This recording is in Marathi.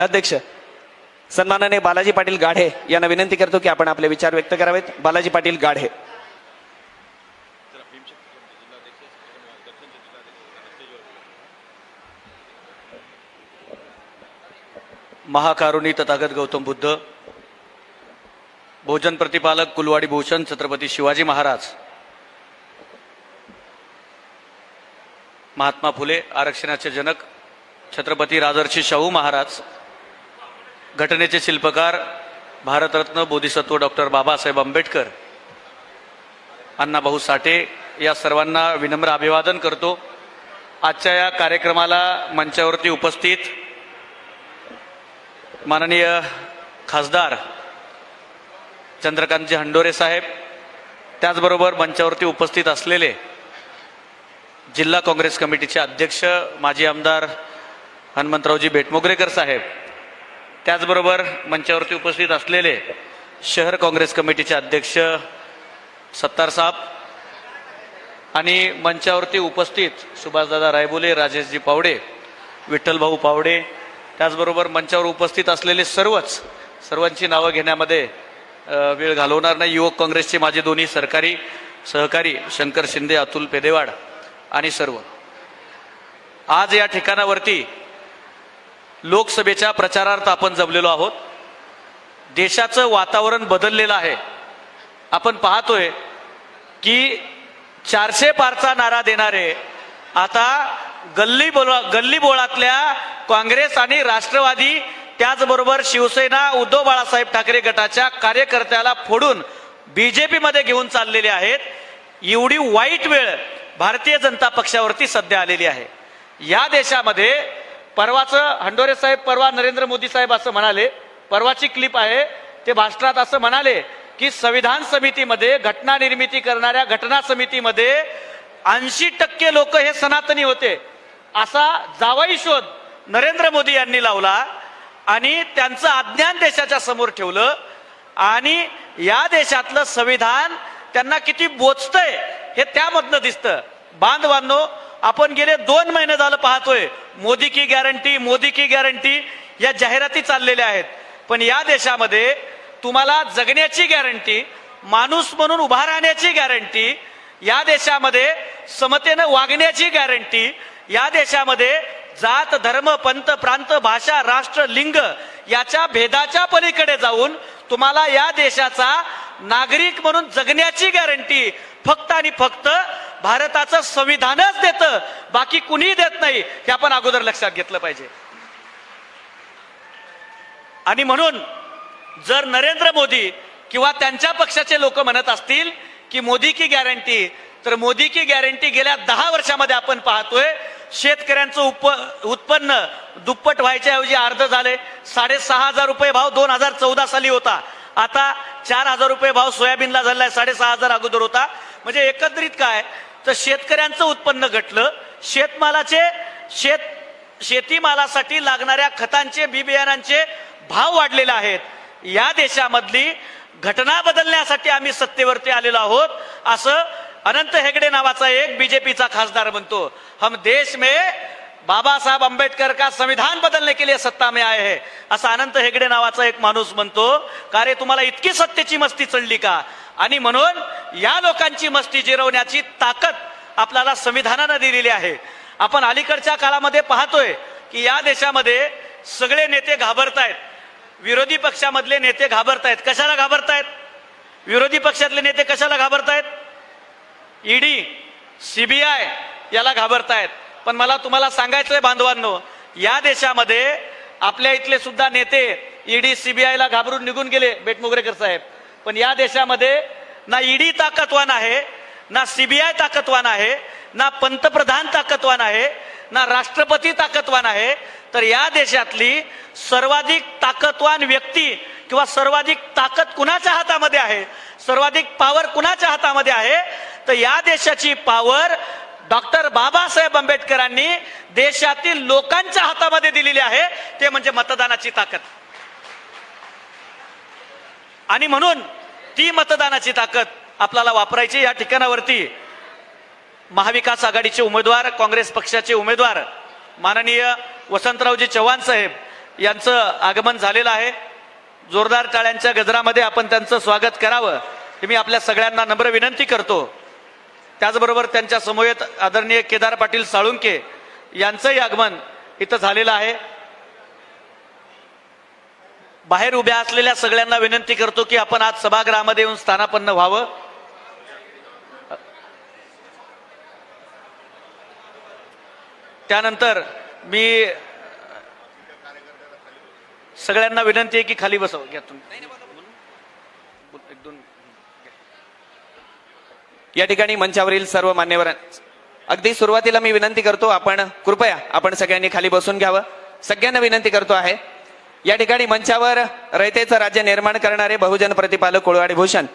अध्यक्ष सन्मानाने बालाजी पाटील गाढे यांना विनंती करतो की आपण आपले विचार व्यक्त करावेत. बालाजी पाटील गाढे. महाकारुणी तथागत गौतम बुद्ध भोजन प्रतिपालक कुलवाडी भूषण छत्रपती शिवाजी महाराज महात्मा फुले आरक्षणाचे जनक छत्रपती राजर्षी शाहू महाराज घटनेचे शिल्पकार भारतरत्न बोधिसत्व डॉक्टर बाबासाहेब आंबेडकर अण्णाभाऊ साठे या सर्वांना विनम्र अभिवादन करतो. आजच्या या कार्यक्रमाला मंचावरती उपस्थित माननीय खासदार चंद्रकांतजी हंडोरे साहेब त्याचबरोबर मंचावरती उपस्थित असलेले जिल्हा काँग्रेस कमिटीचे अध्यक्ष माजी आमदार हनुमंतरावजी बेटमोगरेकर साहेब त्याचबरोबर मंचावरती उपस्थित असलेले शहर काँग्रेस कमिटीचे अध्यक्ष सत्तार साहेब आणि मंचावरती उपस्थित सुभाषदादा रायबोले राजेशजी पावडे विठ्ठलभाऊ पावडे त्याचबरोबर मंचावर उपस्थित असलेले सर्वच सर्वांची नावं घेण्यामध्ये वेळ घालवणार नाही. युवक काँग्रेसचे माझे दोन्ही सरकारी सहकारी शंकर शिंदे अतुल पेदेवाड आणि सर्व. आज या ठिकाणावरती लोकसभेच्या प्रचारार्थ आपण जमलेलो आहोत. देशाचं वातावरण बदललेलं आहे. आपण पाहतोय की चारशे पारचा नारा देणारे आता गल्ली बोला गल्ली बोळातल्या काँग्रेस आणि राष्ट्रवादी त्याचबरोबर शिवसेना उद्धव बाळासाहेब ठाकरे गटाच्या कार्यकर्त्याला फोडून बीजेपीमध्ये घेऊन चाललेले आहेत. एवढी वाईट वेळ भारतीय जनता पक्षावरती सध्या आलेली आहे. या देशामध्ये परवाचं हंडोरे साहेब परवा नरेंद्र मोदी साहेब असं म्हणाले परवाची क्लिप आहे ते भाषणात असं म्हणाले की संविधान समितीमध्ये घटना निर्मिती करणाऱ्या घटना समितीमध्ये ऐंशी टक्के लोक हे सनातनी होते. असा जावाई शोध नरेंद्र मोदी यांनी लावला आणि त्यांचं अज्ञान देशाच्या समोर ठेवलं आणि या देशातलं संविधान त्यांना किती बोचतंय हे त्यामधनं दिसतं. बांधवांनो आपण गेले दोन महिने झालं पाहतोय. मोदी की गॅरंटी मोदी की गॅरंटी या जाहिराती चाललेल्या आहेत. पण या देशामध्ये तुम्हाला जगण्याची गॅरंटी माणूस म्हणून उभा राहण्याची गॅरंटी या देशामध्ये समतेनं वागण्याची गॅरंटी या देशामध्ये जात धर्म पंत प्रांत भाषा राष्ट्र लिंग याच्या भेदाच्या पलीकडे जाऊन तुम्हाला या देशाचा नागरिक म्हणून जगण्याची गॅरंटी फक्त आणि फक्त भारताचं संविधानच देतं. बाकी कुणीही देत नाही हे आपण अगोदर लक्षात घेतलं पाहिजे. आणि म्हणून जर नरेंद्र मोदी किंवा त्यांच्या पक्षाचे लोक म्हणत असतील की मोदी की गॅरंटी तर मोदी की गॅरंटी गेल्या दहा वर्षामध्ये आपण पाहतोय शेतकऱ्यांचं उप उत्पन्न दुप्पट व्हायच्या ऐवजी अर्ध झाले. साडेसहा हजार रुपये भाव दोन हजार चौदा साली होता. आता चार हजार रुपये भाव सोयाबीनला झालेला आहे साडेसहा हजार अगोदर होता. म्हणजे एकत्रित काय तर शेतकऱ्यांचं उत्पन्न घटलं. शेतमालाचे शेत शेतीमालासाठी लागणाऱ्या खतांचे बी बियाणांचे भाव वाढलेले आहेत. या देशामधली घटना बदलण्यासाठी आम्ही सत्तेवरती आलेलो आहोत असं अनंत हेगडे नावाचा एक बीजेपीचा खासदार म्हणतो. हम देश में बाबा साहब आंबेडकर का संविधान बदलने के लिए सत्ता में आए है असा अनंत हेगडे नावाचा एक माणूस म्हणतो. का रे तुम्हाला इतकी सत्तेची मस्ती चढली का? आणि म्हणून या लोकांची मस्ती जिरवण्याची ताकद आपल्याला संविधानानं दिलेली आहे. आपण अलीकडच्या काळामध्ये पाहतोय की या देशामध्ये सगळे नेते घाबरतायत. विरोधी पक्षामधले नेते घाबरतायत. कशाला घाबरतायत? विरोधी पक्षातले नेते कशाला घाबरतायत? ईडी सीबीआय याला घाबरतायत. पण मला तुम्हाला सांगायचंय बांधवांनो या देशामध्ये आपल्या इथले सुद्धा नेते ईडी सीबीआयला घाबरून निघून गेले बेटमुगरेकर साहेब. पण या देशामध्ये ना ईडी ताकदवान आहे ना सीबीआय ताकदवान आहे ना पंतप्रधान ताकदवान आहे ना राष्ट्रपती ताकदवान आहे तर या देशातली सर्वाधिक ताकदवान व्यक्ती किंवा सर्वाधिक ताकद कुणाच्या हातामध्ये आहे सर्वाधिक पॉवर कुणाच्या हातामध्ये आहे तर या देशाची पॉवर डॉक्टर बाबासाहेब आंबेडकरांनी देशातील लोकांच्या हातामध्ये दिलेली आहे ते म्हणजे मतदानाची ताकद. आणि म्हणून ती मतदानाची ताकद आपल्याला वापरायची या ठिकाणावरती. महाविकास आघाडीचे उमेदवार काँग्रेस पक्षाचे उमेदवार माननीय वसंतरावजी चव्हाण साहेब यांचं आगमन झालेलं आहे. जोरदार टाळ्यांच्या गजरामध्ये आपण त्यांचं स्वागत करावं. हे मी आपल्या सगळ्यांना नम्र विनंती करतो. त्याचबरोबर त्यांच्या समवेत आदरणीय केदार पाटील साळुंके यांचंही आगमन इथं झालेलं आहे. बाहेर उभ्या असलेल्या सगळ्यांना विनंती करतो की आपण आज सभागृहामध्ये येऊन स्थानापन्न व्हावं. त्यानंतर मी सगळ्यांना विनंती आहे की खाली बसव. घ्या तुम्ही. एक दोन या ठिकाणी मंचावरील सर्व मान्यवर अगदी सुरुवातीला मी विनंती करतो आपण कृपया आपण सगळ्यांनी खाली बसून घ्यावं. सगळ्यांना विनंती करतो आहे. या ठिकाणी मंचावर रयतेचं राज्य निर्माण करणारे बहुजन प्रतिपालक कोळवाडी भूषण.